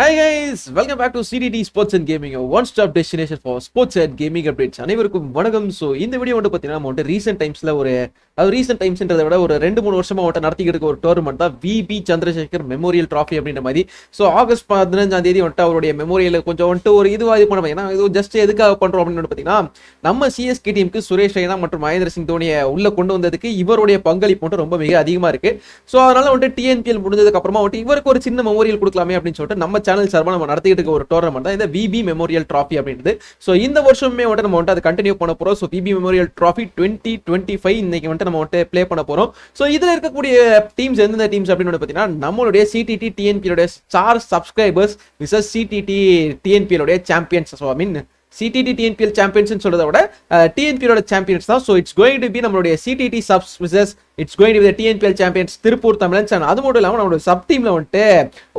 Hi guys welcome back to CTT sports and gaming one stop destination for sports and gaming updates அனைவருக்கும் வணக்கம். So இந்த video வந்து பார்த்தீங்கன்னா நம்ம வந்துட்டு ரீசெண்ட் டைம்ஸில் ஒரு அது ரீசெண்ட் டைம்ஸ்ன்றதை விட ஒரு ரெண்டு மூணு வருஷமாக வந்துட்டு நடத்திக்கிட்டு இருக்க ஒரு டோர்னமெண்ட் தான் விபி சந்திரசேகர் மெமோரியல் ட்ராஃபி அப்படின்ற மாதிரி. ஸோ ஆகஸ்ட் பதினஞ்சாம் தேதி வந்துட்டு அவருடைய மெமோரியல் கொஞ்சம் வந்துட்டு ஒரு இதுவாக இது பண்ண ஏன்னா இது ஜஸ்ட் எதுக்காக பண்ணுறோம் அப்படின்னு வந்து பார்த்தீங்கன்னா நம்ம சிஎஸ்கே டீமுக்கு சுரேஷ் ரெய்னா மற்றும் மகேந்திர சிங் தோனியை உள்ளே கொண்டு வந்ததுக்கு இவருடைய பங்களிப்பு மட்டும் ரொம்ப மிக அதிகமாக இருக்குது ஸோ அதனால் வந்துட்டு டிஎன்பிஎல் முடிஞ்சதுக்கு அப்புறமா வந்துட்டு இவருக்கு ஒரு சின்ன மெமோரியல் கொடுக்கலாமே அப்படின்னு சொல்லிட்டு நம்ம சேனல் சார்பாக நம்ம நடத்திக்கிட்டு இருக்க ஒரு டோர்னமெண்ட் தான் இந்த விபி மெமோரியல் ட்ராஃபி அப்படின்றது. ஸோ இந்த வருஷமே வந்துட்டு நம்ம வந்துட்டு அதை கண்டினியூ பண்ண போகிறோம் so VP memorial trophy twenty twenty five இன்னைக்கு வந்துட்டு நம்ம வந்துட்டு ப்ளே பண்ண போகிறோம் ஸோ இதில் இருக்கக்கூடிய டீம்ஸ் எந்தெந்த டீம்ஸ் அப்படின்னு பார்த்தீங்கன்னா நம்மளுடைய சிடிடி டிஎன்பியோட star subscribers versus CTT டிஎன்பியோட champions so I mean CTT TNPL champions சொல்றத விட டிஎன்பியோட சாம்பியன்ஸ் தான். So it's going to be நம்மளுடைய CTT subs versus it's going to TNPL champions Tiruppur Tamizhans and அது மட்டும் இல்லாமல் நம்மளோட சப் டீமில் வந்துட்டு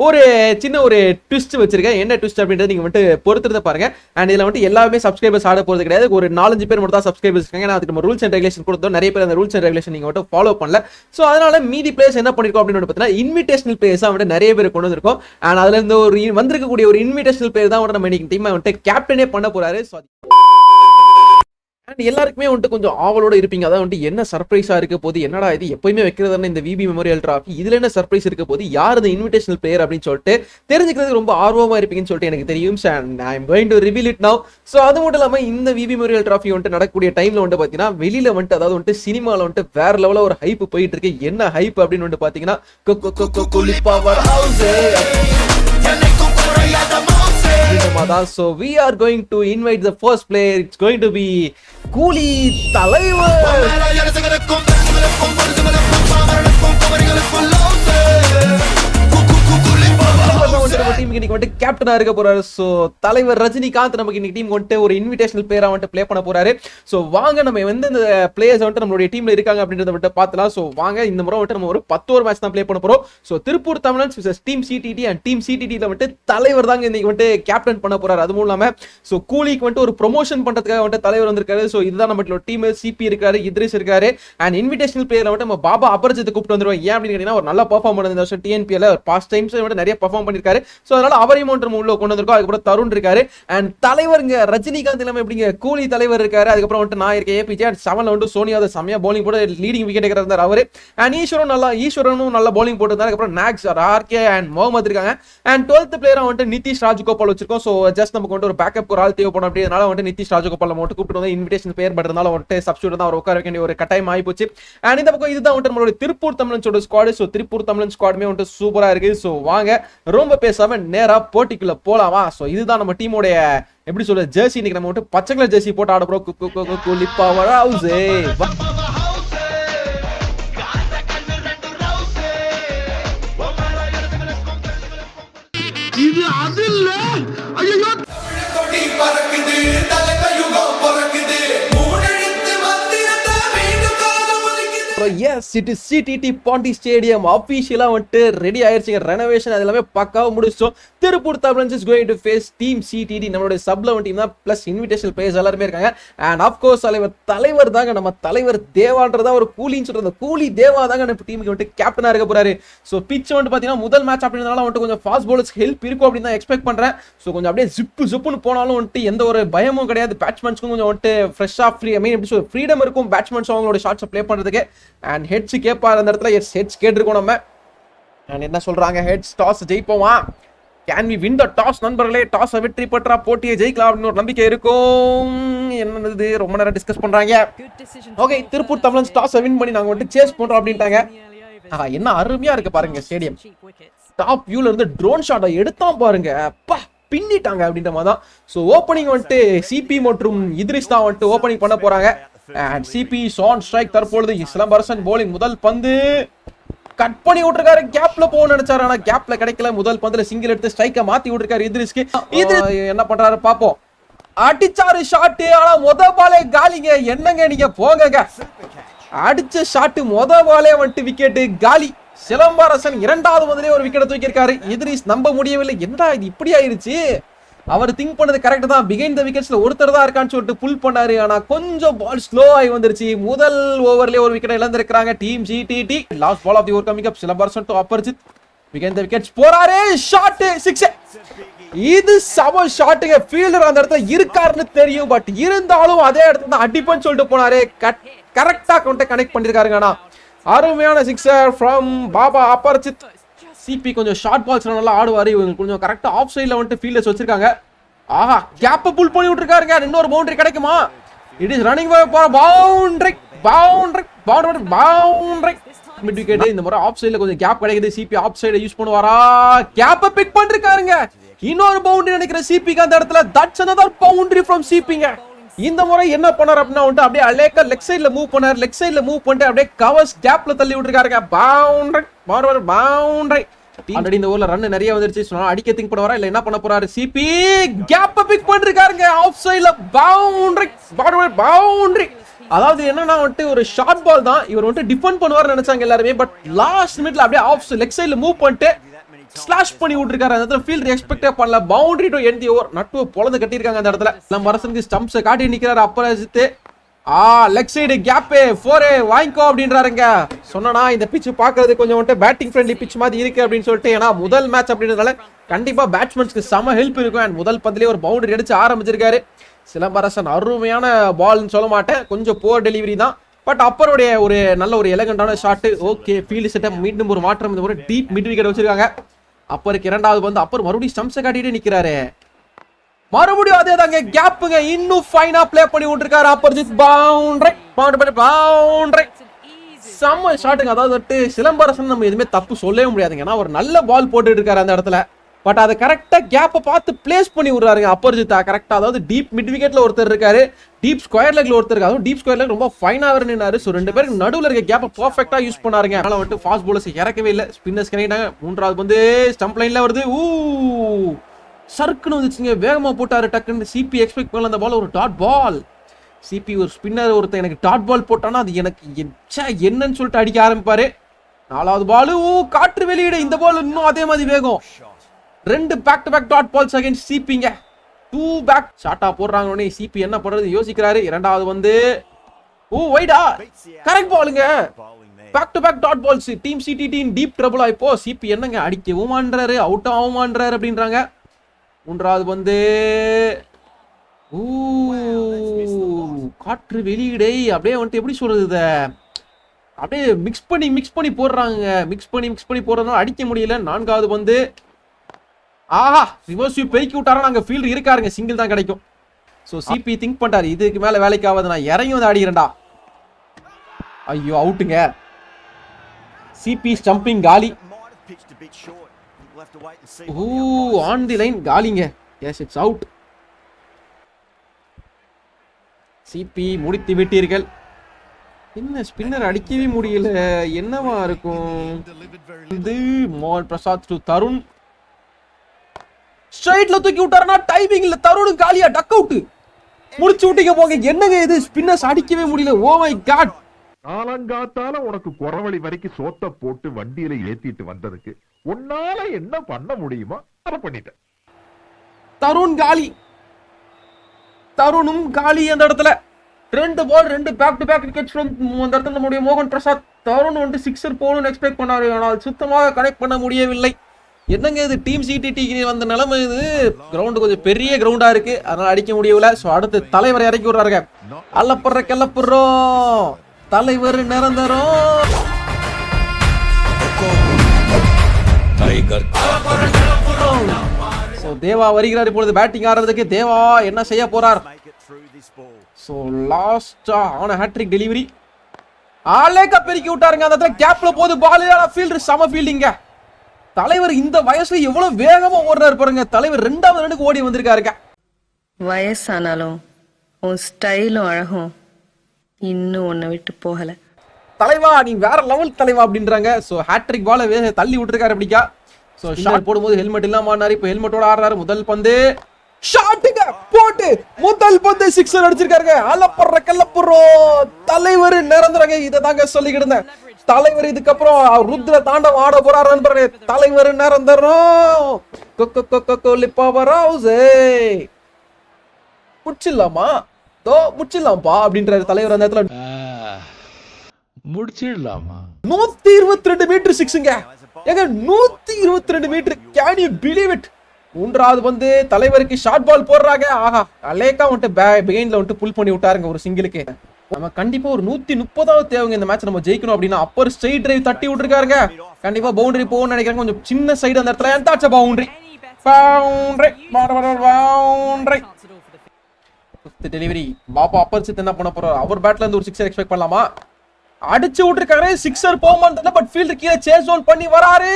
ஒரு சின்ன ஒரு ட்விஸ்ட் வச்சிருக்கேன். என்ன ட்விஸ்ட் அப்படின்றது நீங்கள் வந்துட்டு பொறுத்திருந்த பாருங்க. அண்ட் இதில் வந்துட்டு எல்லாமே சப்ஸ்கிரைபர்ஸ் ஆட போகிறது கிடையாது. ஒரு நாலஞ்சு பேர் மட்டும் தான் சப்ஸ்கிரைபர்ஸ் இருக்காங்க. ஏன்னா அதுக்கு நம்ம ரூல்ஸ் அண்ட் ரெகுலேஷன் கொடுத்தோம் நிறைய பேர் அந்த ரூல்ஸ் அண்ட் ரெகுலேஷன் நீங்கள் மட்டும் ஃபாலோ பண்ணல. ஸோ அதனால மீதி பிளேஸ் என்ன பண்ணிருக்கோம் அப்படின்னு வந்து பார்த்தீங்கன்னா இன்விடேஷனல் பிளேயர்ஸாக வந்துட்டு நிறைய பேர் கொண்டு வந்திருக்கோம். அண்ட் அதுலேருந்து ஒரு வந்திருக்கக்கூடிய ஒரு இன்விடேஷனல் பேர் தான் வந்துட்டு நம்ம இன்னைக்கு டீமை வந்துட்டு கேப்டனே பண்ண போறாரு. ஸோ அண்ட் எல்லாருக்குமே வந்துட்டு கொஞ்சம் ஆவலோட இருப்பீங்க அதான் வந்துட்டு என்ன சர்ப்ரைஸா இருக்க போது என்னடா இது எப்பயுமே வைக்கிறதான இந்த விபி மெமோரியல் டிராஃபி இதுல என்ன சர்ப்ரைஸ் இருக்க போது யார் இந்த இன்விடேஷனல் பிளேயர் அப்படின்னு சொல்லிட்டு தெரிஞ்சுக்கிறது ரொம்ப ஆர்வமா இருப்பீங்கன்னு சொல்லிட்டு எனக்கு தெரியும் and I am going to reveal it now so அது மட்டும் இல்லாமல் இந்த விபி மெமோரியல் டிராஃபி வந்துட்டு நடக்கக்கூடிய டைம்ல வந்துட்டு பாத்தீங்கன்னா வெளியில வந்துட்டு அதாவது வந்துட்டு சினிமால வந்துட்டு வேற லெவல ஒரு ஹைப் போயிட்டு இருக்கு என்ன ஹைப் அப்படின்னு வந்துட்டு பாத்தீங்கன்னா அப்படின்ற தான் so we are going to invite the first player it's going to be கூலி தலைவர் டீமுக்கு இன்னைக்கு வந்துட்டு கேப்டனா இருக்க போறாரு. ஸோ தலைவர் ரஜினிகாந்த் நமக்கு இன்னைக்கு டீம் வந்துட்டு ஒரு இன்விடேஷனல் பிளேயரா வந்துட்டு ப்ளே பண்ண போறாரு. ஸோ வாங்க நம்ம வந்து இந்த பிளேயர்ஸ் வந்துட்டு நம்மளுடைய டீம்ல இருக்காங்க அப்படின்றத வந்துட்டு பார்த்தலாம். ஸோ வாங்க இந்த முறை வந்துட்டு நம்ம ஒரு பத்து ஒரு மேட்ச் தான் ப்ளே பண்ண போறோம். So Tiruppur Tamizhans versus team CTT and team சிடிடியில் வந்துட்டு தலைவர் தாங்க இன்னைக்கு வந்துட்டு கேப்டன் பண்ண போறாரு. அதுவும் இல்லாம ஸோ கூலிக்கு வந்துட்டு ஒரு ப்ரொமோஷன் பண்றதுக்காக வந்துட்டு தலைவர் வந்திருக்காரு. ஸோ இதுதான் நம்மளோட டீம் சிபி இருக்காரு இத்ரிஸ் இருக்காரு. அண்ட் இன்விடேஷனல் பிளேயர் வந்துட்டு நம்ம பாபா அபர்ஜத்தை கூப்பிட்டு வந்துருவோம். ஏன் அப்படின்னு கேட்டீங்கன்னா ஒரு நல்ல பர்ஃபார்ம் பண்ணது இந்த வருஷம் டிஎன்பிஎல் பாஸ்ட் டைம்ஸ் வந்துட்டு நிறைய பர்ஃபார்ம் பண்ணிருக்காரு. ஸோ அதனால அவரையும் ஒன்று உள்ள கொண்டு வந்திருக்கோம். அதுக்கப்புறம் தருண் இருக்காரு. அண்ட் தலைவருங்க ரஜினிகாந்த் இல்லாம எப்படிங்க? கூலி தலைவர் இருக்காரு. அதுக்கப்புறம் வந்துட்டு நான் இருக்கேன். ஏபிஜே அண்ட் செவன்ல வந்து சோனியா சமையா போலிங் போட்டு லீடிங் விக்கெட் எடுக்கிறார் அவரு. அண்ட் ஈஸ்வரன் நல்லா ஈஸ்வரனும் நல்ல போலிங் போட்டிருந்தாரு. அதுக்கப்புறம் நாக்ஸ் ஆர்கே அண்ட் முகமது இருக்காங்க. அண்ட் டுவெல்த் பிளேயரா வந்துட்டு நிதிஷ் ராஜகோபால் வச்சிருக்கோம். ஸோ ஜஸ்ட் நமக்கு வந்துட்டு ஒரு பேக்கப் ஒரு ஆள் தேவைப்படும் அப்படினால வந்துட்டு நிதிஷ் ராஜகோபால் மட்டும் கூப்பிட்டு வந்து இன்விடேஷன் பேர் பண்றதுனால வந்துட்டு சப்ஸ்டியூட் தான் அவர் உட்கார வேண்டிய ஒரு கட்டாயம் ஆகி போச்சு அண்ட் இந்த பக்கம் இதுதான் வந்துட்டு நம்மளோட திருப்பூர் தமிழன்ஸோட ஸ்குவாடு ஸோ திருப்பூர் தமிழன் ஸ்குவாடுமே வந்துட்டு சூப்பரா இருக்கு. ஸோ வாங்க ரொம்ப பேசாம நேரா போட்டிக்குள்ள போலாமா? ஸோ இதுதான் நம்ம டீமோடைய எப்படி சொல்ற ஜெர்சி இன்னைக்கு நம்ம வந்துட்டு பச்சை கலர் ஜெர்சி போட்டு ஆட போறோம். குளிப்பா ஹவுஸே இது அது இல்ல ஐயோ சிட்டி சிடிடி பாண்டி ஸ்டேடியம் அஃபீஷியலா வந்துட்டு ரெடி ஆயிடுச்சுங்க ரெனோவேஷன் அது எல்லாமே பக்காவா முடிச்சிட்டோம் Tiruppur Tamizhans is going to face team CTT நம்மளுடைய சப் லெவன் டீம் தான் பிளஸ் இன்விடேஷன் பிளேயர்ஸ் எல்லாருமே இருக்காங்க. அண்ட் ஆஃப்கோர்ஸ் தலைவர் தலைவர் தாங்க நம்ம தலைவர் தேவான்றதா ஒரு கூலின்னு சொல்றது. கூலி தேவா தாங்க நம்ம டீமுக்கு வந்துட்டு கேப்டனா இருக்க போறாரு. ஸோ பிச் வந்துட்டு பாத்தீங்கன்னா முதல் மேட்ச் அப்படின்றதுனால வந்துட்டு கொஞ்சம் ஃபாஸ்ட் பவுலர்ஸ் ஹெல்ப் இருக்கும் அப்படின்னு தான் எக்ஸ்பெக்ட் பண்றேன். ஸோ கொஞ்சம் அப்படியே ஜிப்பு ஜிப்புன்னு போனாலும் வந்துட்டு எந்த ஒரு பயமும் கிடையாது. பேட்ஸ்மேன்ஸ்க்கும் கொஞ்சம் வந்துட்டு ஃப்ரெஷ்ஷாக ஃப்ரீ ஐ மீன் எப்படி ஃப்ரீடம் இருக்கும் பேட்ஸ்மேன்ஸ் அவங்களோட ஷார்ட்ஸை ப்ளே பண்ணுறதுக்கு அண்ட் ஹெட்ஸ் கேட்பார் அந்த இடத்துல. எஸ் ஹெட்ஸ் கேட்டிருக்கோம் நம்ம. அண்ட் என்ன சொல்றாங்க? Heads toss ஜெயிப்போமா? Can we win the toss நண்பர்களே? டாஸை வெற்றி பெற்றா போட்டியை ஜெயிக்கலாம் அப்படின்னு ஒரு நம்பிக்கை இருக்கும். என்னது? ரொம்ப நேரம் டிஸ்கஸ் பண்றாங்க. ஓகே திருப்பூர் தமிழன்ஸ் டாஸை வின் பண்ணி நாங்க வந்துட்டு சேஸ் பண்றோம் அப்படின்ட்டாங்க. என்ன அருமையா இருக்கு பாருங்க ஸ்டேடியம் டாப் வியூல இருந்து ட்ரோன் ஷாட்டை எடுத்தான் பாருங்க. அப்பா பின்னிட்டாங்க அப்படின்ற மாதிரி தான் ஸோ ஓப்பனிங் வந்துட்டு சிபி மற்றும் இத்ரிஸ் தான் வந்துட்டு ஓப்பனிங் பண்ண போறாங்க. அண்ட் சிபி ஷான் ஸ்ட்ரைக் தற்பொழுது சிலம்பரசன் போலிங் முதல் பந்து கட் பண்ணி விட்டுருக்காரு. கேப்ல போக நினைச்சாரு. ஆனா கேப்ல கிடைக்கல. முதல் பந்துல சிங்கிள் எடுத்து ஸ்ட்ரைக்க மாத்தி விட்டுருக்காரு இத்ரிஸ்க்கு. இத்ரிஸ் என்ன பண்றாரு பாப்போம். அடிச்சாரு ஷாட் ஆனா முத பாலே காலிங்க. என்னங்க நீங்க போங்கங்க. அடிச்ச ஷாட் முத பாலே வந்துட்டு விக்கெட் காலி. சிலம்பரசன் இரண்டாவது முதலே ஒரு விக்கெட் தூக்கியிருக்காரு. எதிரிஸ் நம்ப முடியவில்லை. என்னடா இது? இப்படி ஆயிருச்சு அவர் திங்க் பண்ணது கரெக்ட் தான். பிகைன் த விக்கெட்ஸ்ல ஒருத்தர் தான் இருக்கான்னு சொல்லிட்டு புல் பண்ணாரு. ஆனா கொஞ்சம் பால் ஸ்லோ ஆகி வந்துருச்சு. முதல் ஓவர்லயே ஒரு wicket இழந்திருக்காங்க team GTT last ball of the over coming up Silambarasan to Aparajith begin the wickets போறாரு. ஷாட் சிக்ஸ் இது சம ஷாட்டுங்க ஃபீல்டர் அந்த இடத்துல இருக்காருன்னு தெரியும். பட் இருந்தாலும் அதே இடத்துல தான் அடிப்பன்னு சொல்லிட்டு போனாரு. கரெக்டா கவுண்ட கனெக்ட் பண்ணிருக்காருங்க. ஆனா அருமையான sixer from Baba Aparajith CP கொஞ்சம் ஷார்ட் பால்ஸ் நல்லா ஆடுவார். இவங்க கொஞ்சம் கரெக்டாக ஆஃப் சைடில் வந்துட்டு ஃபீல்டர்ஸ் வச்சிருக்காங்க. ஆஹா கேப்ப புல் பண்ணி விட்டுருக்காருங்க. இன்னொரு பவுண்டரி கிடைக்குமா? இட் இஸ் ரன்னிங் போற boundary boundary boundary boundary mid wicket இந்த முறை ஆஃப் சைடில் கொஞ்சம் கேப் கிடைக்குது. சிபி ஆஃப் சைடு யூஸ் பண்ணுவாரா? கேப்ப பிக் பண்ணிருக்காருங்க இன்னொரு பவுண்டரி நினைக்கிற சிபிக்கு அந்த இடத்துல தட்ஸ் அனதர் பவுண்டரி ஃப்ரம் சிபிங்க இந்த முறை என்ன பண்ணார் அப்படின்னா வந்துட்டு அப்படியே அலேக்கா லெக் சைடில் மூவ் பண்ணார். லெக் சைடில் மூவ் பண்ணிட்டு அப்படியே கவர்ஸ் கேப்ல தள்ளி விட்டுருக்காருங்க. பவுண்டரி பவுண்டரி பவுண்டரி ஆல்ரெடி இந்த ஊர்ல ரன் நிறைய வந்துருச்சு. சொன்னா அடிக்க திங்க் பண்ணுவாரா இல்ல என்ன பண்ண போறாரு? சிபி கேப்ப பிக் பண்ணிருக்காருங்க. ஆஃப் சைடுல பவுண்டரி பவுண்டரி பவுண்டரி அதாவது என்னன்னா வந்துட்டு ஒரு ஷார்ட் பால் தான். இவர் வந்துட்டு டிஃபெண்ட் பண்ணுவார்னு நினைச்சாங்க எல்லாருமே. பட் லாஸ்ட் மினிட்ல அப்படியே ஆஃப் லெக் சைடுல மூவ் பண்ணிட்டு ஸ்லாஷ் பண்ணி விட்டுருக்காரு. அந்த இடத்துல ஃபீல்ட் எக்ஸ்பெக்டே பண்ணல. பவுண்டரி டு எண்ட் ஓவர் நட்டு பொழந்து கட்டியிருக்காங்க அந்த இடத்துல. நம்ம அரசனுக்கு ஸ்டம்ப்ஸை காட்டி நிக்கிறாரு அப்பராஜித்து. ஆ லெக் சைடு கேப்பே ஃபோரே வாங்கிக்கோ அப்படின்றாருங்க. சொன்னனா இந்த பிச்சு பார்க்கிறது கொஞ்சம் வந்துட்டு பேட்டிங் ஃப்ரெண்ட்லி பிட்ச் மாதிரி இருக்கு அப்படின்னு சொல்லிட்டு ஏன்னா முதல் மேட்ச் அப்படின்றதால கண்டிப்பா பேட்ஸ்மேன்ஸ்க்கு செம ஹெல்ப் இருக்கும். அண்ட் முதல் பந்திலே ஒரு பவுண்டரி அடிச்சு ஆரம்பிச்சிருக்காரு. சிலம்பரசன் அருமையான பால்னு சொல்ல மாட்டேன். கொஞ்சம் போர் டெலிவரி தான். பட் அப்பருடைய ஒரு நல்ல ஒரு எலகண்டான ஷாட்டு ஓகே ஃபீல்டு செட்டப் மீண்டும் ஒரு மாற்றம். இந்த ஒரு டீப் மிட் விக்கெட் வச்சிருக்காங்க. அப்பருக்கு இரண்டாவது வந்து அப்பர் மறுபடியும் ஸ்டம்ஸை காட்டிட்டு நிக்கிறாரு. மறுபடியும் அதே தாங்க கேப்புங்க இன்னும் ஃபைனா ப்ளே பண்ணி விட்டுருக்காரு அப்பர்ஜித். பவுண்டரி பவுண்டரி பவுண்டரி செம்ம ஷாட்டுங்க அதாவது வந்துட்டு சிலம்பரசன் நம்ம எதுவுமே தப்பு சொல்லவே முடியாதுங்க. ஏன்னா ஒரு நல்ல பால் போட்டுட்டு இருக்காரு அந்த இடத்துல. பட் அதை கரெக்டா கேப்பை பார்த்து பிளேஸ் பண்ணி விடுறாருங்க அப்பர்ஜித்தா. கரெக்டா அதாவது டீப் மிட் விக்கெட்டில் ஒருத்தர் இருக்காரு. டீப் ஸ்கொயர் லெக்ல ஒருத்தருக்கு அதுவும் டீப் ஸ்கொயர் லெக் ரொம்ப ஃபைனாக வேற நின்னாரு. ஸோ ரெண்டு பேருக்கு நடுவில் இருக்க கேப்பை பர்ஃபெக்டாக யூஸ் பண்ணாருங்க. அதனால் வந்துட்டு ஃபாஸ்ட் bowlers இறக்கவே இல்லை. ஸ்பின்னர்ஸ் கிடைக்கிட்டாங்க மூன்றாவது வந்து ஸ்டம்ப் லைனில் வருது. ஊ! சர்க்குன்னு வந்துச்சுங்க. வேகமாக போட்டாரு டக்குன்னு. சிபி எக்ஸ்பெக்ட் பண்ணல அந்த பால் ஒரு டாட் பால் சிபி ஒரு ஸ்பின்னர் ஒருத்தன் எனக்கு டாட் பால் போட்டானா அது எனக்கு எச்சா என்னன்னு சொல்லிட்டு அடிக்க ஆரம்பிப்பாரு. நாலாவது பால் ஊ! காற்று வெளியிட. இந்த பால் இன்னும் அதே மாதிரி வேகம். ரெண்டு back to back dot balls against சிபிங்க two back ஷாட்டா போடுறாங்க உடனே சிபி என்ன பண்றது? யோசிக்கிறாரு. இரண்டாவது வந்து ஓ வைடா கரெக்ட் பாலுங்க back to back dot balls team CDT deep trouble இப்போ. சிபி என்னங்க? அடிக்கவும் மான்றாரு அவுட் ஆகவும் மான்றாரு அப்படின்றாங்க. மூன்றாவது வந்து ஊ காற்று வெளியீடை. அப்படியே வந்துட்டு எப்படி சொல்றது இதை? அப்படியே மிக்ஸ் பண்ணி மிக்ஸ் பண்ணி போடுறாங்க. மிக்ஸ் பண்ணி மிக்ஸ் பண்ணி போடுறதுனால அடிக்க முடியல. நான்காவது வந்து ஆஹா ரிவர்ஸ் பெருக்கி விட்டாரா அங்க ஃபீல்டு இருக்காருங்க சிங்கிள் தான் கிடைக்கும். ஸோ சிபி திங்க் பண்ணிட்டாரு. இதுக்கு மேல வேலைக்கு ஆகாது நான் இறங்கி வந்து ஆடிக்கிறேன்டா. ஐயோ அவுட்டுங்க சிபி ஸ்டம்பிங் காலி. ஓ ஆன் தி லைன் காலிங்க. எஸ் இட்ஸ் அவுட் சிபி முடித்து விட்டீர்கள். என்ன ஸ்பின்னர் அடிக்கவே முடியல. என்னவா இருக்கும்? இது மோகன் பிரசாத் டு தருண். ஸ்ட்ரைட்ல தூக்கி விட்டாருன்னா டைமிங்ல தருண் காலியா டக் அவுட் முடிச்சு விட்டீங்க போங்க. என்னங்க இது? ஸ்பின்னர்ஸ் அடிக்கவே முடியல. ஓ மை காட் காலங்காத்தால உனக்கு குறவழி வரைக்கும் சோத்த போட்டு வண்டியில ஏத்திட்டு வந்ததுக்கு உன்னால என்ன பண்ண முடியுமோ அதை பண்ணிட்டேன். தருண் காலி. தருணும் காலி அந்த இடத்துல. ரெண்டு பால் ரெண்டு பேக் டு பேக் விக்கெட்ஸ் அந்த இடத்துல நம்முடைய மோகன் பிரசாத். தருண் வந்து சிக்ஸர் போகணும்னு எக்ஸ்பெக்ட் பண்ணாரு. ஆனால் சுத்தமாக கனெக்ட் பண்ண முடியவில்லை. என்னங்க இது? டீம் சிடிடி வந்த நிலைமை இது? கிரவுண்டு கொஞ்சம் பெரிய கிரவுண்டா இருக்கு. அதனால அடிக்க முடியவில்லை. ஸோ அடுத்து தலைவர் இறக்கி விடுறாருங்க. அல்லப்படுற கிளப்புறோம். தலைவர் நிரந்தரம். ஸோ தேவா வருகிறார் இப்பொழுது. பேட்டிங் ஆடுறதுக்கு தேவா என்ன செய்ய போறார்? ஸோ லாஸ்டா ஆன ஹேட்ரிக் டெலிவரி ஆலேக்கா பெருக்கி விட்டாருங்க. அந்த இடத்துல கேப்ல போது பால் ஃபீல்டர் சம ஃபீல்டிங்க தலைவர் இந்த வயசுல எவ்வளவு வேகமா ஓடுறாரு பாருங்க. தலைவர் ரெண்டாவது ரனுக்கு ஓடி வந்திருக்காருங்க. வயசானாலும் உன் ஸ்டைலும் அழகும். இன்னும் உன்னை விட்டு போகல. தலைவா நீ வேற லெவல் தலைவா அப்படின்றாங்க. ஸோ ஹேட்ரிக் பால வே தள்ளி விட்டுருக்காரு அப்படிக்கா. ஸோ ஷாட் போடும்போது ஹெல்மெட் இல்லாம ஆடினாரு. இப்போ ஹெல்மெட்டோட ஆடுறாரு. முதல் பந்து. ஷாட்டுங்க போட்டு முதல் பந்து சிக்ஸர் அடிச்சிருக்காருங்க. அலப்படுற கல்லப்புறோம் தலைவர் நிரந்தரங்க. இதை தாங்க சொல்லிக்கிட்டு இருந்தேன். தலைவர் இதுக்கப்புறம் ருத்ர தாண்டவம் ஆட போறாருன்னு பாருங்க தலைவர் நிரந்தரம். கொக்கோ கொக்கோ கொல்லிப்பாவர் ஹவுஸே முடிச்சிடலாமா? தோ முடிச்சிடலாம்ப்பா அப்படின்றாரு தலைவர் அந்த இடத்துல. முடிச்சிடலாமா? நூத்தி இருபத்தி ரெண்டு மீட்டர் சிக்ஸுங்க ஏங்க நூத்தி இருபத்தி ரெண்டு metre can you believe it மூன்றாவது வந்து தலைவருக்கு ஷார்ட் பால் போடுறாங்க. ஆஹா அலேக்கா வந்துட்டு பிகைண்ட்ல வந்துட்டு புல் பண்ணி விட்டாருங்க ஒரு சிங்கிளுக்கு நம்ம கண்டிப்பா ஒரு நூத்தி முப்பதாவது தேவைங்க இந்த மேட்ச் நம்ம ஜெயிக்கணும் அப்படின்னா. அப்பர் ஸ்ட்ரைட் டிரைவ் தட்டி விட்டுருக்காருங்க. கண்டிப்பா பவுண்டரி போகணும்னு நினைக்கிறேன். கொஞ்சம் சின்ன சைடு அந்த இடத்துல. எந்த boundary boundary fifth delivery Baba Appar சித்த என்ன பண்ண போறாரு? அவர் பேட்ல இருந்து ஒரு சிக்ஸர் எக்ஸ்பெக்ட் பண்ணலாமா? அடிச்சு விட்டுருக்காரு. சிக்ஸர் போகுமான்னு பட் ஃபீல்டு கீழே சேஸ் ஓன் பண்ணி வராரு.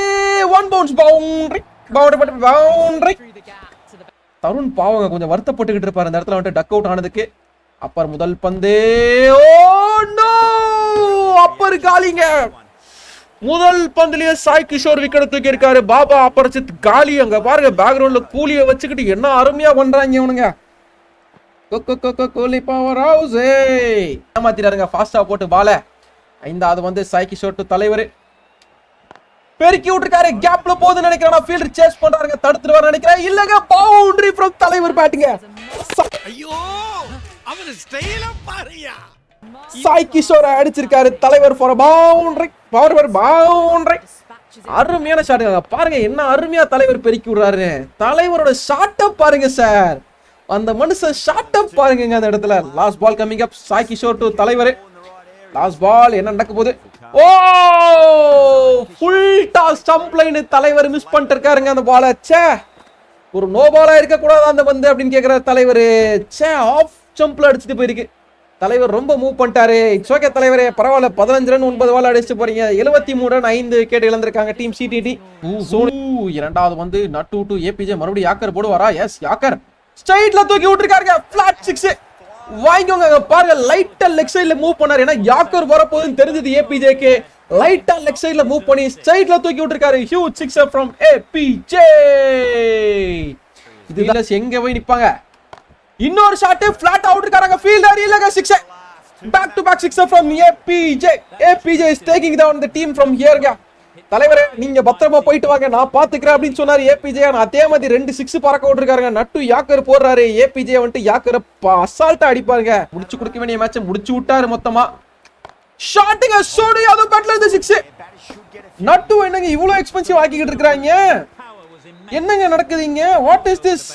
One bounce boundary boundary Tarun பாவங்க கொஞ்சம் வருத்தப்பட்டுக்கிட்டு இருப்பாரு. அந்த இடத்துல வந்துட்டு டக் அவுட் ஆனதுக்கு அப்பர் முதல் பந்து. ஓ நோ அப்பர் காலிங்க. முதல் பந்துலயே சாய் கிஷோர் விக்கெட் தூக்கி இருக்காரு. பாபா அப்பரசித் காலி அங்க பாருங்க. பேக்ரவுண்ட்ல கூலிய வச்சுக்கிட்டு என்ன அருமையா பண்றாங்க இவனுங்க. கோலி பவர் ஹவுஸ் ஏமாத்திட்டாருங்க. ஃபாஸ்டா போட்டு பால ஐந்தாவது வந்து சாய் கிஷோர் டு தலைவர். பெருக்கி விட்டுருக்காரு. கேப்ல போகுதுன்னு நினைக்கிறேன். Fielder chase பண்றாருங்க. தடுத்துட்டு வர நினைக்கிறேன். இல்லங்க பவுண்டரி ஃப்ரம் தலைவர் பேட்டிங்க ஐயோ அவன் ஸ்டைல பாருயா சாய் கிஷோர் அடிச்சிருக்காரு. தலைவர் ஃபார் பவுண்டரி பவர் பவுண்டரி அருமையான ஷாட்டுங்க பாருங்க என்ன அருமையா தலைவர் பெருக்கி விடுறாரு. தலைவரோட ஷாட் பாருங்க சார் அந்த மனுஷன் ஷாட் பாருங்க அந்த இடத்துல. Last ball coming up Sai Kishore to தலைவர். லாஸ்ட் பால் என்ன நடக்க போகுது? Oh full toss stump line தலைவர் மிஸ் பண்ணிட்டு இருக்காருங்க அந்த பால ச்சே ஒரு நோ பாலா இருக்க கூடாது அந்த பந்து அப்படின்னு கேக்குற தலைவர். ச்சே ஆஃப் ஜம்ப்ல அடிச்சுட்டு போயிருக்கு. தலைவர் ரொம்ப மூவ் பண்ணிட்டாரு. இட்ஸ் ஓகே தலைவரே பரவாயில்ல பதினஞ்சு ரன் ஒன்பது பால் அடிச்சுட்டு போறீங்க. எழுபத்தி மூணு ரன் ஐந்து விக்கெட் இழந்திருக்காங்க டீம் சிடிடி இரண்டாவது வந்து நட்டு டு ஏபிஜே மறுபடியும் யாக்கர் போடுவாரா? Yes yorker. ஸ்ட்ரைட்ல தூக்கி விட்டுருக்காருங்க பிளாட் சிக்ஸ் வாங்கிக்கோங்க பாருங்க லைட்டா லெக் சைடுல மூவ் பண்ணாரு. ஏன்னா யாக்கர் வரப்போகுதுன்னு தெரிஞ்சது ஏபிஜேக்கு லைட்டா லெக் சைடுல மூவ் பண்ணி ஸ்ட்ரைட்ல தூக்கி விட்டுருக்காரு. ஹியூஜ் சிக்ஸ் ஃப்ரம் ஏபிஜே இது எங்க போய் நிப்பாங்க? இன்னொரு ஷாட் ஃபிளாட் அவுட் இருக்காங்க ஃபீல்டர் இல்லங்க six back to back six from ABJ ABJ is taking down the team from ஹியர்ங்க தலைவரே நீங்க பத்திரமா போயிட்டு வாங்க. நான் பாத்துக்கிறேன் அப்படின்னு சொன்னாரு ஏபிஜே ஆனா அதே மாதிரி ரெண்டு சிக்ஸ் பறக்க விட்டுருக்காருங்க. நட்டு யாக்கர் போடுறாரு ஏபிஜே வந்துட்டு யாக்கரை அசால்ட்டா அடிப்பாருங்க. முடிச்சு கொடுக்க வேண்டிய மேட்சை முடிச்சு விட்டாரு மொத்தமா. ஷாட்டுங்க சோடு யாதவ் பேட்ல இருந்து சிக்ஸ் நட்டு என்னங்க இவ்வளவு எக்ஸ்பென்சிவ் ஆக்கிக்கிட்டு இருக்காங்க என்னங்க நடக்குதுங்க? What is this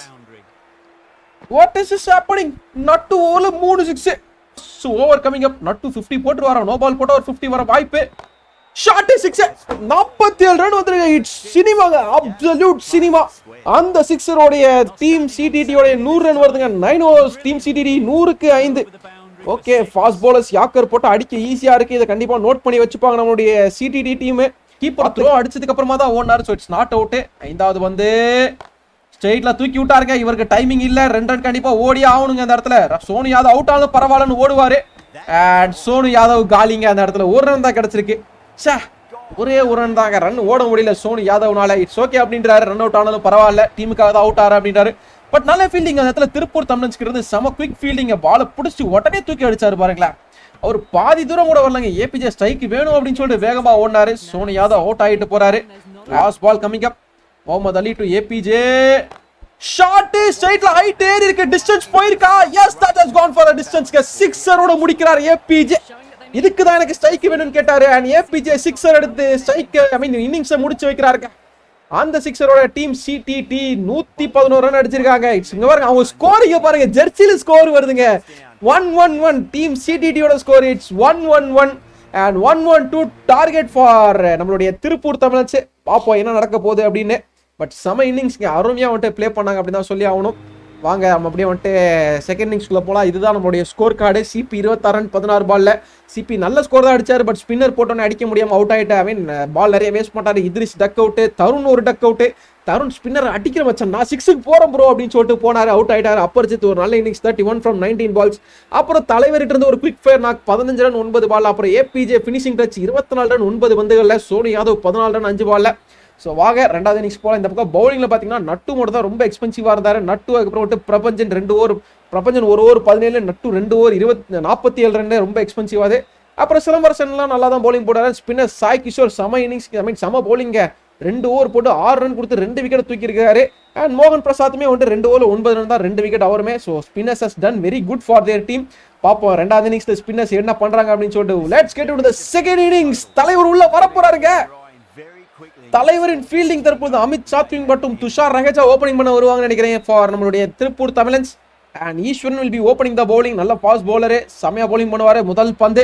what is is happening Nattu ஓல மூணு சிக்ஸ் ஓவர் கமிங் அப் நட்டு ஃபிஃப்டி போட்டு வரோம் நோ பால் போட்டு ஒரு ஃபிஃப்டி வர வாய்ப்பு. ஷார்ட்டு சிக்ஸ் நாற்பத்தி ஏழு ரன் வந்துருங்க இட்ஸ் சினிமாங்க அப்சல்யூட் சினிமா அந்த சிக்ஸரோடைய டீம் சிடிடியோடைய நூறு ரன் வருதுங்க. நைன் ஓவர்ஸ் டீம் சிடிடி நூறுக்கு ஐந்து. ஓகே ஃபாஸ்ட் bowlers யாக்கர் போட்டு அடிக்க ஈஸியாக இருக்குது இதை கண்டிப்பாக நோட் பண்ணி வச்சுப்பாங்க நம்மளுடைய சிடிடி டீமு கீப்பர் த்ரோ அடிச்சதுக்கு அப்புறமா தான் ஓடினாரு ஸோ இட்ஸ் நாட் அவுட்டு ஐந்தாவது வந்து ஸ்ட்ரெயிட்ல தூக்கி விட்டாருங்க. இவருக்கு டைமிங் இல்லை. ரெண்டு ரன் கண்டிப்பாக ஓடி ஆகணுங்க அந்த இடத்துல. சோனு யாதவ் அவுட் ஆனாலும் பரவாயில்லன்னு ஓடுவார். அண்ட் சோனு யாதவ் காலிங்க அந்த இடத்துல. ஒரு ரன் தான் கிடச்சிருக்கு. சே ஒரே ஒரு ரன் தாங்க. ரன் ஓட முடியல சோனி யாதவ்னால. இட்ஸ் ஓகே அப்படின்றாரு. ரன் அவுட் ஆனாலும் பரவாயில்ல. டீமுக்காக தான் அவுட் ஆறு அப்படின்றாரு. பட் நல்ல ஃபீல்டிங் அந்த இடத்துல திருப்பூர் தமிழன்ஸ்க்கு இருந்து செம குவிக் ஃபீல்டிங்க பாலை பிடிச்சி உடனே தூக்கி அடிச்சாரு பாருங்களேன். அவர் பாதி தூரம் கூட வரலங்க. ஏபிஜே ஸ்ட்ரைக் வேணும் அப்படின்னு சொல்லிட்டு வேகமா ஓடினாரு. சோனி யாதவ் அவுட் ஆகிட்டு போறாரு. Last ball coming up Mohammed Ali to ABJ shot ஸ்ட்ரைட்ல height ஏறி இருக்கு. டிஸ்டன்ஸ் போயிருக்கா? Yes that has gone for the டிஸ்டன்ஸ்க்கு சிக்ஸரோட முடிக்கிறார் ஏபிஜே இதுக்கு தான் எனக்கு ஸ்ட்ரைக் வேணும்னு கேட்டாரு. அண்ட் ஏபிஜே சிக்ஸர் எடுத்து ஸ்ட்ரைக் ஐ மீன் இன்னிங்ஸை முடிச்சு வைக்கிறாருங்க. அந்த சிக்ஸரோட டீம் சிடிடி நூத்தி பதினோரு ரன் அடிச்சிருக்காங்க. இட்ஸ் இங்க பாருங்க அவங்க ஸ்கோர் இங்க பாருங்க. ஜெர்சில ஸ்கோர் வருதுங்க. One one one team சிடிடியோட score it's one one one and one one two target for நம்மளுடைய திருப்பூர் தமிழச்சு. பார்ப்போம் என்ன நடக்க போகுது அப்படின்னு. பட் செம இன்னிங்ஸ்ங்க அருமையா வந்துட்டு ப்ளே பண்ணாங்க அப்படின்னு தான் சொல்லி ஆகணும். வாங்க நம்ம அப்படியே வந்துட்டு செகண்ட் இன்னிங்ஸ்குள்ளே போகலாம் இதுதான் நம்மளுடைய ஸ்கோர் கார்டு சிபி இருபத்தாறு ரன் பதினாறு பாலில் சிபி நல்ல ஸ்கோர் தான் அடிச்சார் பட் ஸ்பின்னர் போட்டோன்னே அடிக்க முடியாமல் அவுட் ஆகிட்டு ஐ மீன் பால் நிறைய வேஸ்ட் பண்ணாரு இத்ரிஸ் டக் அவுட்டு தருண் ஒரு டக் அவுட்டு தருண் ஸ்பின்னர் அடிக்கிற மச்சான் நான் சிக்ஸுக்கு போகிறேன் ப்ரோ அப்படின்னு சொல்லிட்டு போனாரு அவுட் ஆகிட்டார் அப்பரிச்சித் ஒரு நல்ல innings thirty one from nineteen balls அப்புறம் தலைவர்கிட்ட இருந்து ஒரு குவிக் ஃபயர் நாக் பதினஞ்சு ரன் ஒன்பது பால் அப்புறம் ஏபிஜே ஃபினிஷிங் டச் இருபத்தி நாலு ரன் ஒன்பது பந்துகள்ல. சோனி யாதவ் பதினாலு ரன் அஞ்சு பாலில் ஸோ வாங்க ரெண்டாவது இன்னிங்ஸ் போல இந்த பக்கம் பவுலிங்கில் பார்த்தீங்கன்னா நட்டு மட்டும் தான் ரொம்ப எக்ஸ்பென்சிவாக இருந்தார். நட்டு அதுக்கப்புறம் வந்துட்டு பிரபஞ்சன் ரெண்டு ஓவர் பிரபஞ்சன் ஒரு ஓவர் பதினேழு நட்டு ரெண்டு ஓவர் இருபத்தி நாற்பத்தி ஏழு ரன் ரொம்ப எக்ஸ்பென்சிவாது அப்புறம் சிலம்பரசன்லாம் நல்லா தான் பவுலிங் போடாரு ஸ்பின்னர் சாய் கிஷோர் சம இன்னிங்ஸ் ஐ மீன் சம பவுலிங்க ரெண்டு ஓவர் போட்டு ஆறு ரன் கொடுத்து ரெண்டு விக்கெட் தூக்கியிருக்காரு. அண்ட் மோகன் பிரசாத்துமே வந்துட்டு ரெண்டு ஓவர் ஒன்பது ரன் தான் ரெண்டு விக்கெட் அவருமே. So spinners has done very good for their team பார்ப்போம் ரெண்டாவது இன்னிங்ஸ் ஸ்பின்னர்ஸ் என்ன பண்றாங்க அப்படின்னு சொல்லிட்டு let's get to the second innings தலைவர் உள்ள வரப்போறாருங்க. தலைவரின் ஃபீல்டிங் தற்போது அமித் சாத்விங் மற்றும் துஷார் ரகேஜா ஓப்பனிங் பண்ண வருவாங்கன்னு நினைக்கிறேன். ஃபார் நம்மளுடைய Tiruppur Tamizhans. And Eswaran will be opening the bowling நல்ல ஃபாஸ்ட் பவுலரு செமையா பவுலிங் பண்ணுவார். முதல் பந்து.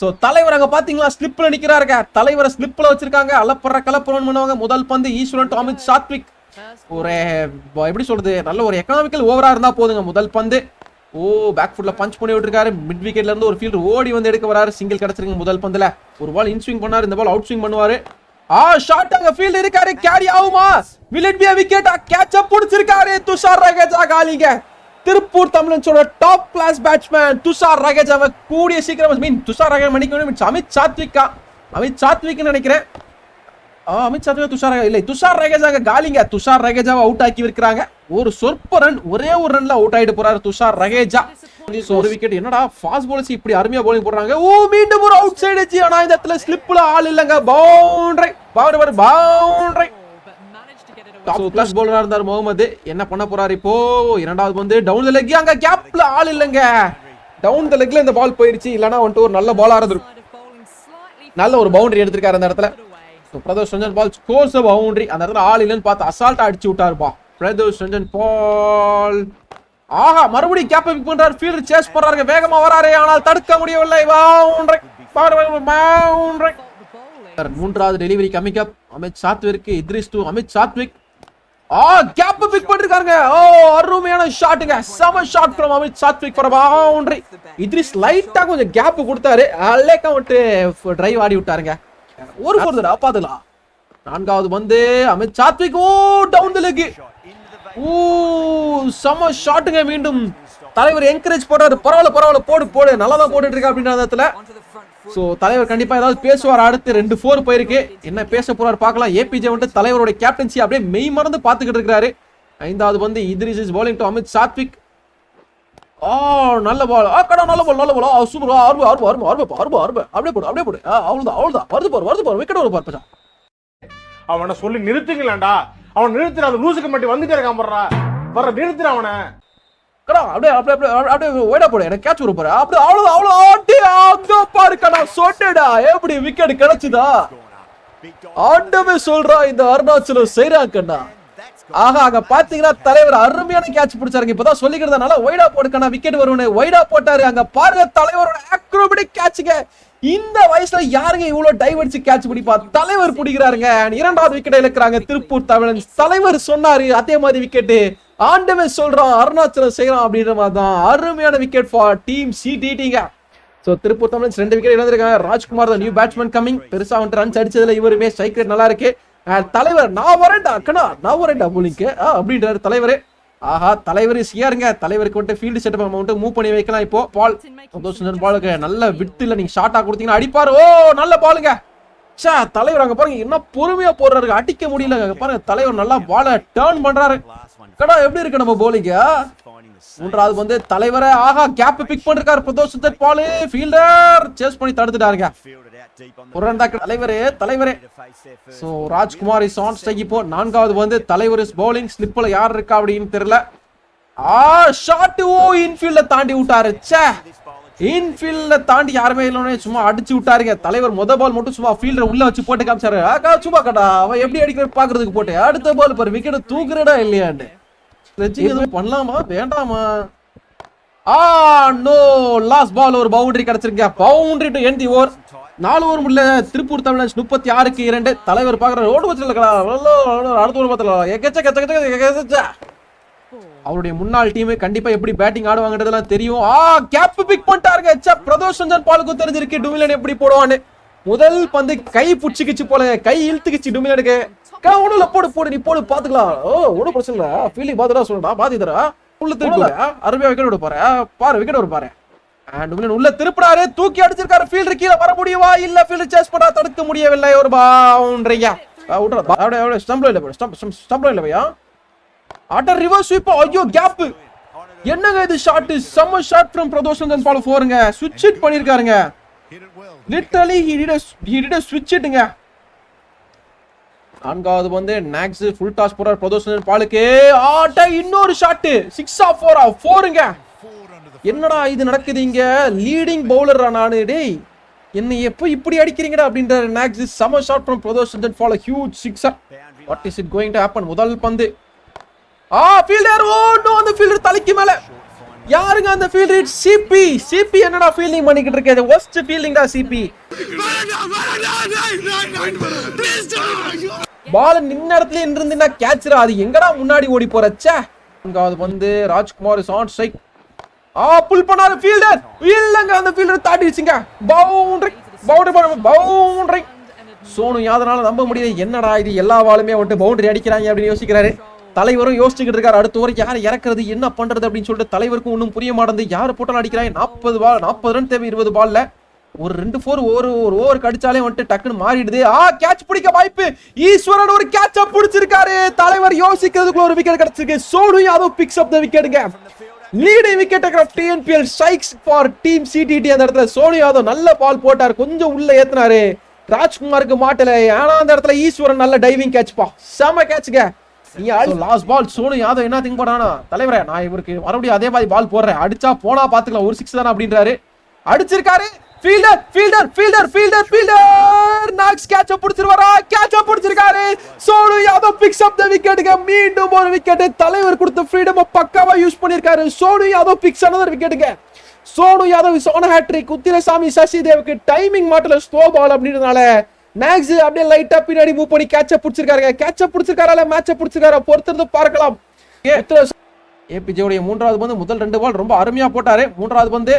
ஸோ தலைவர் அங்கே பார்த்தீங்களா ஸ்லிப்பில் நிற்கிறாருங்க தலைவரை ஸ்லிப்பில் வச்சிருக்காங்க. அலப்பற கலப்புறவன் பண்ணுவாங்க. முதல் பந்து ஈஸ்வரன் டு அமித் சாத்விக் ஒரு எப்படி சொல்றது? நல்ல ஒரு எக்கனாமிக்கல் ஓவரா இருந்தா போதுங்க. முதல் பந்து. ஓ பேக் ஃபுட்ல பஞ்ச் பண்ணி விட்டுருக்காரு. மிட் விக்கெட்ல இருந்து ஒரு ஃபீல்டர் ஓடி வந்து எடுக்க வராரு. சிங்கிள் கிடைச்சிருங்க முதல் பந்துல. ஒரு பால் இன் ஸ்விங் பண்ணாரு. இந்த பால் அவுட் ஸ்விங் பண்ணுவாரு. ஆ ஷாட் அங்க ஃபீல்ட் இருக்காரு கேரி ஆகுமா? Will it be a catch up புடிச்சிருக்காரு Tushar Raheja காலிங்க. திருப்பூர் தமிழன்ஸோட டாப் கிளாஸ் பேட்ஸ்மேன் துஷார் ரகேஜாவை கூடிய சீக்கிரம் மீன் துஷார் ரகஜா மன்னிக்கணும் means அமித் சாத்விகா. அமித் சாத்விக்னு நினைக்கிறேன். ஆ, அமித் சாத்விகா துஷார் ரகே- இல்லை துஷார் ரகேஜாங்க காலிங்க. துஷார் ரகேஜாவை அவுட் ஆக்கி இருக்கிறாங்க ஒரு சொற்ப ரன் ஒரே ஒரு ரன்ல அவுட் ஆயிட்டு போறாரு துஷார் ரகேஜா. ஒரு விக்கெட் என்னடா ஃபாஸ்ட் bowlers இப்படி அருமையா bowling போடுறாங்க. ஓ மீண்டும் ஒரு அவுட் சைடு ஜி ஆனா இந்த இடத்துல ஸ்லிப்ல ஆள் இல்லங்க. Boundary power boundary top class பவுலரா இருந்தார் முகமது. என்ன பண்ண போறாரு இப்போ? இரண்டாவது வந்து டவுன் த லெக் அங்க கேப்ல ஆள் இல்லங்க. டவுன் த லெக்ல இந்த பால் போயிருச்சு. இல்லனா வந்துட்டு ஒரு நல்ல பாலா இருந்திருக்கும். நல்ல ஒரு பவுண்டரி எடுத்திருக்காரு அந்த இடத்துல. பிரதோஷ் ரஞ்சன் பால் ஸ்கோர்ஸ் பவுண்டரி அந்த இடத்துல ஆள் இல்லைன்னு பார்த்து அசால்ட் அடிச்சு விட்டாருப்பா. பிரதோஷ் ரஞ்சன் பால். ஆஹா மறுபடியும் கேப் பிக் பண்றாரு. ஃபீல்டர் சேஸ் பண்றாரு வேகமா வராரு ஆனால் தடுக்க முடியவில்லை. மா பவுண்டரி மூன்றாவது டெலிவரி கமிக்க Amit சாத்விக்கு Idris to Amit Sathvik. Ah gap pick பண்ணிருக்காருங்க. Oh அருமையான ஷாட்டுங்க செம shot from Amit Sathvik for boundary Idris லைட்டா கொஞ்சம் கேப் கொடுத்தாரு. அலேக்கா விட்டு டிரைவ் ஆடி விட்டாருங்க. ஒரு பொறுத்தடா பாத்துக்கலாம். நான்காவது வந்து Amit Sathvik. Oh down the leg oh செம ஷாட்டுங்க மீண்டும். தலைவர் என்கரேஜ் போடுறாரு. பரவாயில்ல பரவாயில்ல போடு போடு. நல்லா தான் போட்டுட்டு இருக்கா அப்படின்ற இடத்துல ஸோ தலைவர் கண்டிப்பாக ஏதாவது பேசுவார்? அடுத்து ரெண்டு ஃபோர் போயிருக்கு. என்ன பேச போறாரு பார்க்கலாம். ஏபிஜே வந்துட்டு தலைவரோட கேப்டன்சி அப்படியே மெய் மறந்து பார்த்துக்கிட்டு இருக்கிறாரு ஐந்தாவது வந்து Idris is bowling to Amit Sathvik ah நல்ல பால் ஆ கடா நல்ல பால் நல்ல பால் ஆ சூப்பர் ஆர்பு ஆர்பு ஆர்பு ஆர்பு ஆர்பு ஆர்பு அப்படியே போடு அப்படியே போடு. அவ்வளவுதான் அவ்வளவுதான். வருது பாரு வருது பாரு விக்கெட் ஒரு பார்ப்பா அவனை சொல்லி நிறுத்துங்களேன்டா. அவன் நிறுத்துற அந்த லூசுக்கு மட்டும் வந்துட்டே இருக்கான் போடுறா. வர நிறுத்துற அவனை. கடா அப்படியே அப்படியே அப்படியே அப்படியே ஓட போடு எனக்கு கேட்ச் வர அப்படியே அவ்வளவு அவ்வளவு ஆட்டி அங்க பாரு கடா சொட்டடா எப்படி விக்கெட் கிடைச்சுதா? ஆண்டவே சொல்றா இந்த அருணாச்சலம் செய்றாங்கண்ணா ஆக ஆக பாத்தீங்கன்னா தலைவர் அருமையான கேட்ச் பிடிச்சாருங்க. இப்பதான் சொல்லிக்கிறதுனால ஒய்டா போட்டுக்கான விக்கெட் வருவனே ஒய்டா போட்டாரு அங்க பாருங்க தலைவரோட ஆக்ரோபடிக் கேட்சுங்க இந்த வயசுல யாருங்க இவ்வளவு டைவர்ஸ் கேட்ச் பிடிப்பா தலைவர் பிடிக்கிறாருங்க. இரண்டாவது விக்கெட் இழக்கிறாங்க திருப்பூர் தமிழன் தலைவர் சொன்னாரு அதே மாதிரி விக்கெட் ஆண்டவன் சொல்றான் அருணாச்சலம் செய்யறான் அப்படின்ற மாதிரி தான். அருமையான விக்கெட் ஃபார் டீம் சிடிடிங்க ஸோ திருப்பூர் தமிழன்ஸ் ரெண்டு விக்கெட் இழந்திருக்காங்க. ராஜ்குமார் தான் நியூ பேட்ஸ்மேன் கமிங் பெருசா வந்துட்டு ரன்ஸ் அடிச்சதுல இவருமே ஸ்ட்ரைக் ரேட் நல்லா இருக்கு. தலைவர் நான் வரேன்டா அக்கனா நான் வரேன்டா போலிங்க்கு அப்படின்றாரு தலைவரே. ஆஹா தலைவர் சியாருங்க. தலைவருக்கு வந்துட்டு ஃபீல்டு செட்டப் அமௌண்ட் மூவ் பண்ணி வைக்கலாம் இப்போ. பால். சந்தோஷ் பாலுக்கு நல்ல விட்டுல நீங்க ஷார்ட்டா கொடுத்தீங்கன்னா அடிப்பாரு. ஓ நல்ல பாலுங்க. ச்சே தலைவர் அங்க பாருங்க என்ன பொறுமையா போடுறாரு. அடிக்க முடியல. பாருங்க தலைவர் நல்லா பால டேர்ன் பண்றாரு. கடா எப்படி இருக்கு நம்ம போலிங்க மூன்றாவது வந்து தலைவரை ஆஹா கேப் பிக் பண்ணிருக்காரு. பிரதோஷ் சுந்தர் பாலு. ஃபீல்டர் சேஸ் பண்ணி தடுத்துட்டாருங்க. ஒரு ரன் தலைவரே தலைவரே. So Rajkumar is on strike இப்போ. நான்காவது வந்து தலைவர் இஸ் பவுலிங் ஸ்லிப்ல யார் இருக்கா அப்படின்னு தெரியல. ஆ ஷாட் ஓ இன்ஃபீல்ட தாண்டி விட்டாரு. ச்சே. இன்ஃபீல்ட தாண்டி யாருமே இல்லைன்னு சும்மா அடிச்சு விட்டாருங்க. தலைவர் முத பால் மட்டும் சும்மா ஃபீல்டர் உள்ள வச்சு போட்டு காமிச்சாரு. ஆக்கா சும்மா கடா அவன் எப்படி அடிக்கிற பாக்குறதுக்கு போட்டு. அடுத்த பால் பாரு விக்கெட் தூக்குறடா இல்லையாண்டு ஸ்ட்ரெச்சிங் எதுவும் பண்ணலாமா? வேண்டாமா? ஆ நோ லாஸ்ட் பால் ஒரு boundary கிடைச்சிருக்க boundary to end the over நாலு ஓவர் முடியல திருப்பூர் தமிழ்நாடு முப்பத்தி ஆறுக்கு இரண்டு. தலைவர் பாக்குற ஓடு வச்சிருக்கா அடுத்த ஒரு பத்தில எக்கச்ச கச்ச கச்ச எக்கச்ச அவருடைய முன்னாள் டீம் கண்டிப்பா எப்படி பேட்டிங் ஆடுவாங்கன்றதெல்லாம் தெரியும். ஆ கேப் பிக் பண்ணிட்டாருங்க ச்சே பிரதோஷ் ரஞ்சன் பாலுக்கு தெரிஞ்சிருக்கு. டுமிலன் எப்படி போடுவான்னு. முதல் பந்து கை புடிச்சுக்கிச்சு போல. கை இழுத்துக்கிச்சு டுமிலனுக்கு ஒண்ணுல போடு போடு நீ போடு பாத்துக்கலாம். ஓ ஒன்றும் பிரச்சனை இல்ல. ஃபீலிங் பாத்துடா சொல்லுடா பாத்தி தரா உள்ள திருப்பி அருமையா விக்கெட் விட பாரு பாரு விக்கெட் வர பாரு அண்ட் உள்ள திருப்பினாரு தூக்கி அடிச்சிருக்காரு. ஃபீல்டர் கீழே வர முடியுமா? இல்ல ஃபீல்டர் சேஸ் பண்ணா தடுக்க முடியவில்லை. ஒரு பவுண்டரியா விட்றா அப்படியே அப்படியே ஸ்டம்ப்ல இல்ல ஸ்டம்ப் ஸ்டம்ப்ல இல்ல பையா அட்டர் ரிவர்ஸ் ஸ்வீப் ஐயோ கேப் என்னங்க இது ஷாட் செம்ம ஷாட் ஃப்ரம் பிரதோஷ் ரஞ்சன் பால் ஸ்விட்ச் it பண்ணிருக்காருங்க. Literally he did he did ஸ்விட்ச் இட்டுங்க நான்காவது வந்து நாக்ஸ் ஃபுல் டாஸ் போறார் பிரதோஷ் ரஞ்சன் பாலுக்கு. ஆட்ட இன்னொரு shot six off four off 4ங்க என்னடா இது நடக்குது இங்க? லீடிங் பவுலரா நானு? டேய் என்ன எப்போ இப்படி அடிக்கிறீங்கடா அப்படின்ற நாக்ஸ் சம shot from Pradosh fall follow huge sixer what is it going to happen முதல் பந்து. ஆ ஃபீல்டர் ஓ நோ அந்த ஃபீல்டர் தலைக்கு மேல. யாருங்க அந்த ஃபீல்டர் சிபி சிபி என்னடா ஃபீல்டிங் பண்ணிக்கிட்டு இருக்கே? இருக்காது ஃபீலிங் தான் சிபி பால் நின்ன இடத்துல இருந்துனா கேட்சரா அது எங்கடா முன்னாடி ஓடி போறச்சே அது வந்து Rajkumar is on strike ah pull பண்ணாரு ஃபீல்டர் இல்லங்க அந்த ஃபீல்டர் தாட்டிடுச்சுங்க பவுண்டரி பவுண்டரி பவுண்டரி. சோனு யாதனால நம்ப முடியல. என்னடா இது எல்லா வாளுமே வந்துட்டு பவுண்டரி அடிக்கிறாங்க அப்படின்னு யோசிக்கிறாரு. தலைவரும் யோசிச்சுக்கிட்டு இருக்காரு. அடுத்த ஓவர் யார் இறக்குறது என்ன பண்றது அப்படின்னு சொல்லிட்டு தலைவருக்கும் ஒன்றும் புரிய மாட்டேங்குது. யார் போட்டாலும் அடிக்கிறாங்க. நாற்பது பால் நாற்பது ரன் தேவை இருபது பால்ல ஒரு ரெண்டு ஃபோர் ஒரு ஒரு ஓவர் கடிச்சாலே வந்துட்டு டக்குன்னு மாறிடுது. ஆ கேட்ச் பிடிக்க வாய்ப்பு. ஈஸ்வரன் ஒரு கேட்ச பிடிச்சிருக்காரு. தலைவர் யோசிக்கிறதுக்குள்ள ஒரு விக்கெட் கிடைச்சிருக்கு. Sonu Yadav picks up the விக்கெட்டுங்க leading wicket TNPL strikes for team CDT அந்த இடத்துல சோனு யாதவ் நல்ல பால் போட்டார். கொஞ்சம் உள்ள ஏத்துனாரு. ராஜ்குமாருக்கு மாட்டல. ஆனா அந்த இடத்துல ஈஸ்வரன் நல்ல டைவிங் கேட்ச்பா செம கேட்ச்ங்க நீ லாஸ்ட் பால் சோனு யாதவ் என்ன திங்க் பண்ணானா தலைவரே நான் இவருக்கு மறுபடியும் அதே மாதிரி பால் போடுறேன். அடிச்சா போனா பாத்துக்கலாம். ஒரு சிக்ஸ் தானே அப்படின்றாரு. அடிச்சிருக்காரு. Fielder fielder fielder fielder fielder knocks catch பிடிச்சிருவாரா catch பிடிச்சிருக்காரு Sonu Yadav picks up the விக்கெட்டுங்க மீண்டும் ஒரு விக்கெட் தலைவர் கொடுத்த ஃப்ரீடம் பக்காவா யூஸ் பண்ணிருக்காரு சோனு யாதவ் பிக்ஸ் ஆனது விக்கெட்டுங்க சோனு யாதவ் சோன ஹேட்ரிக் உத்திரசாமி சசி தேவுக்கு டைமிங் மாட்டல ஸ்லோ பால் அப்படின்றதுனால நாக்ஸ் அப்படியே லைட்டா பின்னாடி மூவ் பண்ணி கேட்ச பிடிச்சிருக்காருங்க கேட்ச பிடிச்சிருக்காரா மேட்ச பிடிச்சிருக்காரா பொறுத்திருந்து பார்க்கலாம் ஏபிஜேவுடைய மூன்றாவது பந்து முதல் ரெண்டு பால் ரொம்ப அருமையா போட்டாரு மூன்றாவது பந்து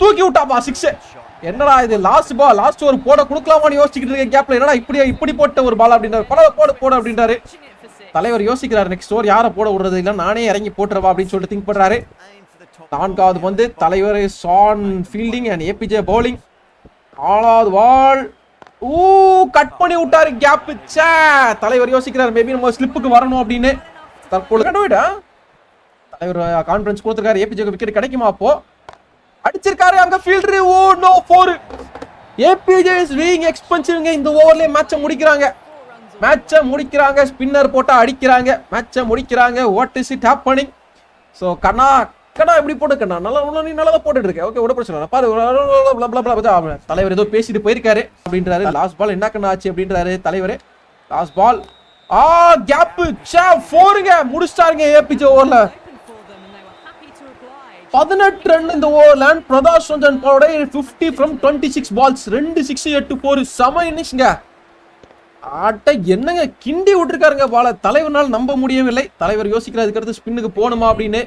தூக்கி விட்டாப்பா சிக்ஸ் என்னடா இது லாஸ்ட் பால் லாஸ்ட் ஒரு போட கொடுக்கலாமான்னு யோசிச்சுக்கிட்டு இருக்க கேப்ல என்னடா இப்படி இப்படி போட்ட ஒரு பால் அப்படின்றாரு. பரவ போட போட அப்படின்றாரு. தலைவர் யோசிக்கிறாரு நெக்ஸ்ட் ஓவர் யாரை போட விடுறது? இல்ல நானே இறங்கி போட்டுறவா அப்படின்னு சொல்லிட்டு திங்க் பண்றாரு. நான்காவது வந்து தலைவர் சான் ஃபீல்டிங் அண்ட் ஏபிஜே பவுலிங் நாலாவது வால் ஊ கட் பண்ணி விட்டாரு கேப் சே தலைவர் யோசிக்கிறாரு மேபி நம்ம ஸ்லிப்புக்கு வரணும் அப்படின்னு. தற்போது கண்டுவிட்டா தலைவர் uh, கான்ஃபரன்ஸ் கொடுத்துருக்காரு. ஏபிஜே விக்கெட் கிடைக்குமா அப்போ? அடிச்சிருக்காரு அங்க fielder oh no four ABJ is ரீயிங் எக்ஸ்பென்சிவ்ங்க இந்த ஓவர்லயே மேட்சை முடிக்கிறாங்க. மேட்சை முடிக்கிறாங்க ஸ்பின்னர் போட்டா அடிக்கிறாங்க. மேட்சை முடிக்கிறாங்க what is it happening so கண்ணா கண்ணா எப்படி போட்டு கண்ணா. நல்லா நல்லா நீ நல்லா போட்டுட்டு இருக்க. ஓகே விட பிரச்சனை இல்லை. பாரு தலைவர் ஏதோ பேசிட்டு போயிருக்காரு அப்படின்றாரு. லாஸ்ட் பால் என்ன கண்ணா ஆச்சு அப்படின்றாரு தலைவர். லாஸ்ட் பால் ஆ கேப் சே ஃபோருங்க முடிச்சிட்டாருங்க ஏபிஜே ஓவர்ல பதினெட்டு ரன் இந்த ஓவர்ல பிரதாஷ் ரஞ்சன் பாலோட fifty from twenty six balls ரெண்டு சிக்ஸ் எட்டு போர் செம இன்னிங்ஸ்ங்க ஆட்ட என்னங்க கிண்டி விட்டுருக்காருங்க பால தலைவர்னால் நம்ப முடியவில்லை. தலைவர் யோசிக்கிறதுக்கு அடுத்து ஸ்பின்னுக்கு போகணுமா அப்படின்னு.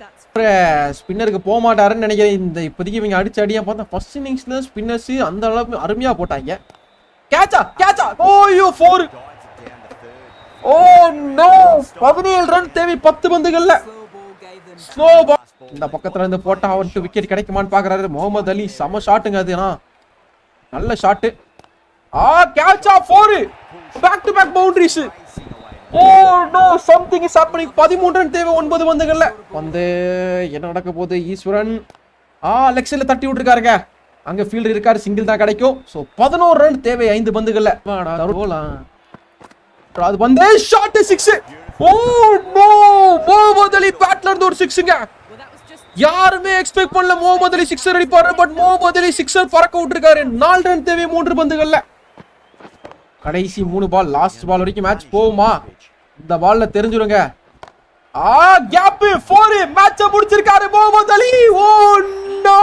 ஸ்பின்னருக்கு போக மாட்டாருன்னு நினைக்கிறேன். இந்த இப்போதைக்கு இவங்க அடிச்சு அடியா பார்த்தா ஃபர்ஸ்ட் இன்னிங்ஸ்ல ஸ்பின்னர்ஸ் அந்த அளவுக்கு அருமையா போட்டாங்க. கேட்சா கேட்சா ஓயோ ஃபோர் ஓ நோ பதினேழு ரன் தேவை பத்து பந்துகள்ல. ஸ்லோ இந்த பக்கத்துல இருந்து போட்டா அவன்ட்டு விக்கெட் கிடைக்குமான்னு பாக்குறாரு. முகமது அலி செம ஷாட்டுங்க அது. நல்ல shot ah catch ah four back to back boundaries oh no something is happening 13 run தேவை. ஒன்பது பந்துகள்ல. வந்து என்ன நடக்க போகுது? ஈஸ்வரன். ஆ லெக்ஸில் தட்டி விட்டுருக்காருங்க. அங்க ஃபீல்டர் இருக்காரு. சிங்கிள் தான் கிடைக்கும். ஸோ பதினோரு ரன் தேவை. ஐந்து பந்துகள்ல. வாடா, போலாம் அது வந்து shot six oh no Mohammed Ali பேட்ல இருந்து ஒரு சிக்ஸுங்க யாருமே எக்ஸ்பெக்ட் பண்ணல முகமது அலி சிக்ஸர் அடிப்பாரு பட் முகமது அலி சிக்ஸர் பறக்க விட்டுருக்காரு. நாலு ரன் தேவை மூன்று பந்துகள்ல. கடைசி மூணு பால் லாஸ்ட் பால் வரைக்கும் மேட்ச் போகுமா? இந்த பால்ல தெரிஞ்சிருங்க. ஆ கேப் ஃபோர் மேட்ச முடிச்சிருக்காரு Mohammed Ali. Oh no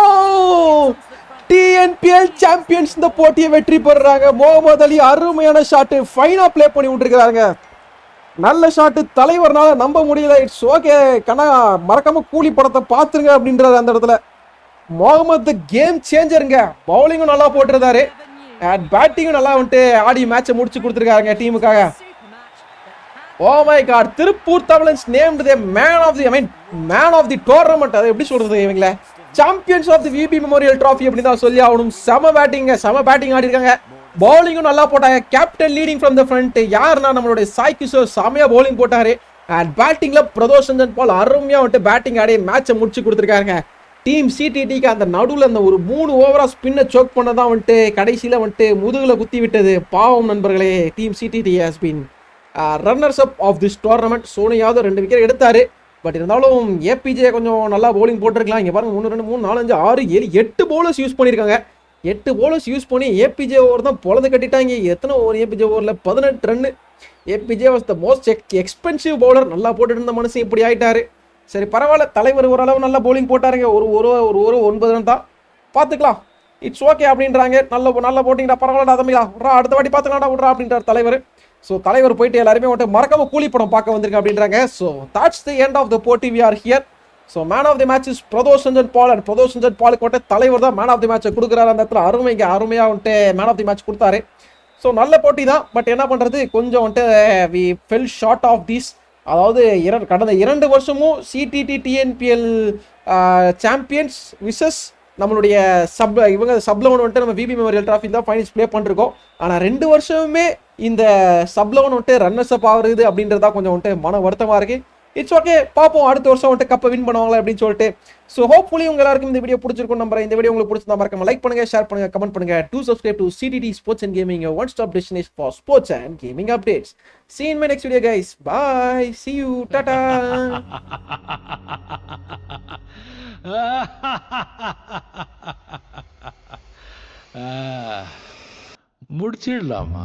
TNPL champions இந்த போட்டியை வெற்றி பெறுறாங்க. முகமது அலி அருமையான ஷாட் ஃபைனா ப்ளே பண்ணி விட்டுருக்காங்க நல்ல ஷாட்டு தலைவர்னால நம்ப முடியல. இட்ஸ் ஓகே கண்ணா மறக்காம கூலி படத்தை பார்த்துருங்க அப்படின்றாரு அந்த இடத்துல. முகமது கேம் சேஞ்சருங்க பவுலிங்கும் நல்லா போட்டிருந்தாரு. அண்ட் பேட்டிங்கும் நல்லா வந்துட்டு ஆடி மேட்சை முடிச்சு கொடுத்துருக்காருங்க டீமுக்காக oh oh my god Tiruppur Tamizhans name the man of the I mean man of the tournament அதை எப்படி சொல்றது இவங்கள? Champions of the VB memorial trophy அப்படின்னு தான் சொல்லி ஆகணும். செம பேட்டிங்க செம பேட்டிங் ஆடி இருக்காங்க பவுலிங்கும் நல்லா போட்டாங்க. Captain leading from the front யாருன்னா நம்மளுடைய சாய் கிஷோர் செமையாக பவுலிங் போட்டாரு. அண்ட் பேட்டிங்கில் பிரதோஷ் ரஞ்சன் பால் அருமையாக வந்துட்டு பேட்டிங் ஆடி மேட்சை முடிச்சு கொடுத்துருக்காங்க டீம் சிடிடிக்கு அந்த நடுவில் அந்த ஒரு மூணு ஓவரா ஸ்பின்னை சோக் பண்ணதான் வந்துட்டு கடைசியில் வந்துட்டு முதுகில் குத்தி விட்டது. பாவம் நண்பர்களே team CDT has been runners up of this tournament சோனியாவது ரெண்டு விக்கெட் எடுத்தார். பட் இருந்தாலும் ஏபிஜே கொஞ்சம் நல்லா பவுலிங் போட்டிருக்கலாம். இங்கே பாருங்கள் மூணு ரெண்டு மூணு நாலஞ்சு ஆறு ஏழு எட்டு பவுலர்ஸ் யூஸ் பண்ணியிருக்காங்க. எட்டு போலர்ஸ் யூஸ் பண்ணி ஏபிஜே ஓவர் தான் பொழுது கட்டிட்டாங்க. எத்தனை ஓவர் ஏபிஜே ஓவரில் பதினெட்டு run ABJ was the most ex expensive bowler நல்லா போட்டுட்டு இருந்த மனுஷன் இப்படி ஆயிட்டாரு. சரி பரவாயில்ல. தலைவர் ஓரளவு நல்லா பவுலிங் போட்டாருங்க. ஒரு ஒரு ஒரு ஒரு ஒன்பது ரன் தான். பார்த்துக்கலாம். இட்ஸ் ஓகே அப்படின்றாங்க. நல்ல நல்ல போட்டிங்கடா. பரவாயில்லடா தம்பிடா. விட்றா. அடுத்த வாட்டி பார்த்துக்கலாம்டா. விட்றா அப்படின்றார் தலைவர். ஸோ தலைவர் போயிட்டு எல்லாருமே வந்துட்டு மறக்காம கூலி படம் பார்க்க வந்திருக்கேன் அப்படின்றாங்க. So that's the end of the போட்டி. We are here so man of the match is Pradosh Ranjan Paul and Pradosh Ranjan பாலுக்கு மட்டும் தலைவர் தான் மேன் ஆஃப் தி மேட்சை கொடுக்குறாரு. அந்த இடத்துல அருமைங்க அருமையாக வந்துட்டு மேன் ஆஃப் தி மேட்ச் கொடுத்தாரு. ஸோ நல்ல போட்டி தான் பட் என்ன பண்ணுறது கொஞ்சம் வந்துட்டு we fell short of these அதாவது இரண்டு கடந்த இரண்டு வருஷமும் சிடிடி டிஎன்பிஎல் சாம்பியன்ஸ் விசஸ் நம்மளுடைய சப் இவங்க சப் வந்துட்டு நம்ம விபி மெமோரியல் ட்ராஃபி தான் ஃபைனல்ஸ் ப்ளே பண்ணிருக்கோம். ஆனால் ரெண்டு வருஷமுமே இந்த சப்லவன் வந்துட்டு ரன்னர்ஸ் அப் ஆகுறது அப்படின்றதா கொஞ்சம் வந்துட்டு மன வருத்தமாக இருக்குது இட்ஸ் ஓகே பார்ப்போம் அடுத்த வருஷம் வந்துட்டு கப்பை வின் பண்ணுவாங்களா அப்படின்னு சொல்லிட்டு. ஸோ ஹோப்ஃபுல்லி உங்க எல்லாருக்கும் இந்த வீடியோ பிடிச்சிருக்கும் நம்புறேன். இந்த வீடியோ உங்களுக்கு பிடிச்சிருந்தா மறக்காம லைக் பண்ணுங்க ஷேர் பண்ணுங்க கமெண்ட் பண்ணுங்க. Do subscribe to CDT sports and gaming one stop destination for sports and gaming updates see you in my next video guys. Bye. See you. Tata. முடிச்சிடலாமா?